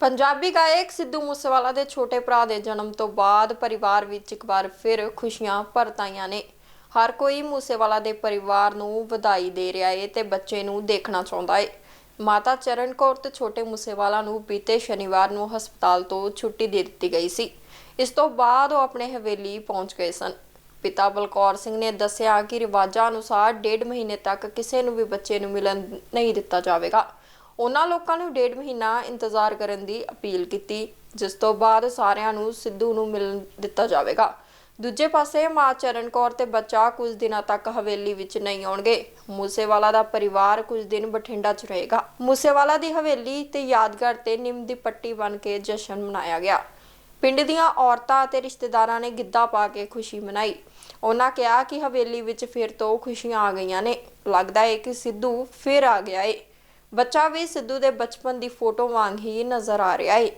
ਪੰਜਾਬੀ ਗਾਇਕ ਸਿੱਧੂ ਮੂਸੇਵਾਲਾ ਦੇ ਛੋਟੇ ਭਰਾ ਦੇ ਜਨਮ ਤੋਂ ਬਾਅਦ ਪਰਿਵਾਰ ਵਿੱਚ ਇੱਕ ਵਾਰ ਫਿਰ ਖੁਸ਼ੀਆਂ ਭਰਤ ਆਈਆਂ ਨੇ। ਹਰ ਕੋਈ ਮੂਸੇਵਾਲਾ ਦੇ ਪਰਿਵਾਰ ਨੂੰ ਵਧਾਈ ਦੇ ਰਿਹਾ ਏ ਤੇ ਬੱਚੇ ਨੂੰ ਦੇਖਣਾ ਚਾਹੁੰਦਾ ਏ। ਮਾਤਾ ਚਰਨ ਕੌਰ ਤੇ ਛੋਟੇ ਮੂਸੇਵਾਲਾ ਨੂੰ ਬੀਤੇ ਸ਼ਨੀਵਾਰ ਨੂੰ ਹਸਪਤਾਲ ਤੋਂ ਛੁੱਟੀ ਦੇ ਦਿੱਤੀ ਗਈ ਸੀ। ਇਸ ਤੋਂ ਬਾਅਦ ਉਹ ਆਪਣੇ ਹਵੇਲੀ ਪਹੁੰਚ ਗਏ ਸਨ। ਪਿਤਾ ਬਲਕੌਰ ਸਿੰਘ ਨੇ ਦੱਸਿਆ ਕਿ ਰਿਵਾਜਾਂ ਅਨੁਸਾਰ ਡੇਢ ਮਹੀਨੇ ਤੱਕ ਕਿਸੇ ਨੂੰ ਵੀ ਬੱਚੇ ਨੂੰ ਮਿਲਣ ਨਹੀਂ ਦਿੱਤਾ ਜਾਵੇਗਾ। ਉਹਨਾਂ ਲੋਕਾਂ ਨੂੰ ਡੇਢ ਮਹੀਨਾ ਇੰਤਜ਼ਾਰ ਕਰਨ ਦੀ ਅਪੀਲ ਕੀਤੀ, ਜਿਸ ਤੋਂ ਬਾਅਦ ਸਾਰਿਆਂ ਨੂੰ ਸਿੱਧੂ ਨੂੰ ਮਿਲਣ ਦਿੱਤਾ ਜਾਵੇਗਾ। ਦੂਜੇ ਪਾਸੇ ਮਾਂ ਚਰਨ ਕੌਰ ਤੇ ਬੱਚਾ ਕੁਝ ਦਿਨਾਂ ਤੱਕ ਹਵੇਲੀ ਵਿੱਚ ਨਹੀਂ ਆਉਣਗੇ। ਮੂਸੇਵਾਲਾ ਦਾ ਪਰਿਵਾਰ ਕੁਝ ਦਿਨ ਬਠਿੰਡਾ 'ਚ ਰਹੇਗਾ। ਮੂਸੇਵਾਲਾ ਦੀ ਹਵੇਲੀ ਤੇ ਯਾਦਗਾਰ ਤੇ ਨਿੰਮ ਦੀ ਪੱਟੀ ਬਣ ਕੇ ਜਸ਼ਨ ਮਨਾਇਆ ਗਿਆ। ਪਿੰਡ ਦੀਆਂ ਔਰਤਾਂ ਅਤੇ ਰਿਸ਼ਤੇਦਾਰਾਂ ਨੇ ਗਿੱਧਾ ਪਾ ਕੇ ਖੁਸ਼ੀ ਮਨਾਈ। ਉਹਨਾਂ ਕਿਹਾ ਕਿ ਹਵੇਲੀ ਵਿੱਚ ਫਿਰ ਤੋਂ ਖੁਸ਼ੀਆਂ ਆ ਗਈਆਂ ਨੇ। ਲੱਗਦਾ ਹੈ ਕਿ ਸਿੱਧੂ ਫਿਰ ਆ ਗਿਆ ਏ। ਬੱਚਾ ਵੀ ਸਿੱਧੂ ਦੇ ਬਚਪਨ ਦੀ ਫੋਟੋ ਵਾਂਗ ਹੀ ਨਜ਼ਰ ਆ ਰਿਹਾ ਏ।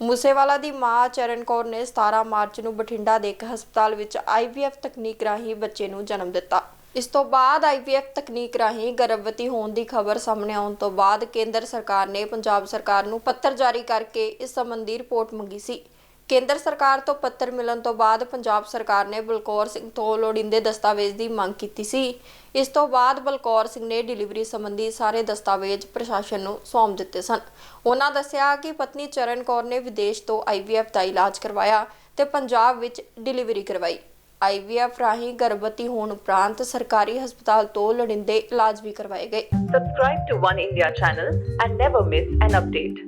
ਮੂਸੇਵਾਲਾ ਦੀ ਮਾਂ ਚਰਨ ਕੌਰ ਨੇ 17 ਮਾਰਚ ਨੂੰ ਬਠਿੰਡਾ ਦੇ ਇੱਕ ਹਸਪਤਾਲ ਵਿੱਚ ਆਈਵੀਐਫ ਤਕਨੀਕ ਰਾਹੀਂ ਬੱਚੇ ਨੂੰ ਜਨਮ ਦਿੱਤਾ। ਇਸ ਤੋਂ ਬਾਅਦ ਆਈਵੀਐਫ ਤਕਨੀਕ ਰਾਹੀਂ ਗਰਭਵਤੀ ਹੋਣ ਦੀ ਖਬਰ ਸਾਹਮਣੇ ਆਉਣ ਤੋਂ ਬਾਅਦ ਕੇਂਦਰ ਸਰਕਾਰ ਨੇ ਪੰਜਾਬ ਸਰਕਾਰ ਨੂੰ ਪੱਤਰ ਜਾਰੀ ਕਰਕੇ ਇਸ ਸੰਬੰਧੀ ਰਿਪੋਰਟ ਮੰਗੀ ਸੀ। ਕੇਂਦਰ ਸਰਕਾਰ ਤੋਂ ਪੱਤਰ ਮਿਲਣ ਤੋਂ ਬਾਅਦ ਪੰਜਾਬ ਸਰਕਾਰ ਨੇ ਬਲਕੌਰ ਸਿੰਘ ਤੋਂ ਲੋੜੀਂਦੇ ਦਸਤਾਵੇਜ਼ ਦੀ ਮੰਗ ਕੀਤੀ ਸੀ। ਇਸ ਤੋਂ ਬਾਅਦ ਬਲਕੌਰ ਸਿੰਘ ਨੇ ਡਿਲੀਵਰੀ ਸੰਬੰਧੀ ਸਾਰੇ ਦਸਤਾਵੇਜ਼ ਪ੍ਰਸ਼ਾਸਨ ਨੂੰ ਸੌਂਪ ਦਿੱਤੇ ਸਨ। ਉਹਨਾਂ ਦੱਸਿਆ ਕਿ ਪਤਨੀ ਚਰਨ ਕੌਰ ਨੇ ਵਿਦੇਸ਼ ਤੋਂ ਆਈਵੀਐਫ ਦਾ ਇਲਾਜ ਕਰਵਾਇਆ ਤੇ ਪੰਜਾਬ ਵਿੱਚ ਡਿਲੀਵਰੀ ਕਰਵਾਈ। ਆਈਵੀਐਫ ਰਾਹੀਂ ਗਰਭਵਤੀ ਹੋਣ ਉਪਰੰਤ ਸਰਕਾਰੀ ਹਸਪਤਾਲ ਤੋਂ ਲੋੜੀਂਦੇ ਇਲਾਜ ਵੀ ਕਰਵਾਏ ਗਏ। Subscribe to One India channel and never miss an update.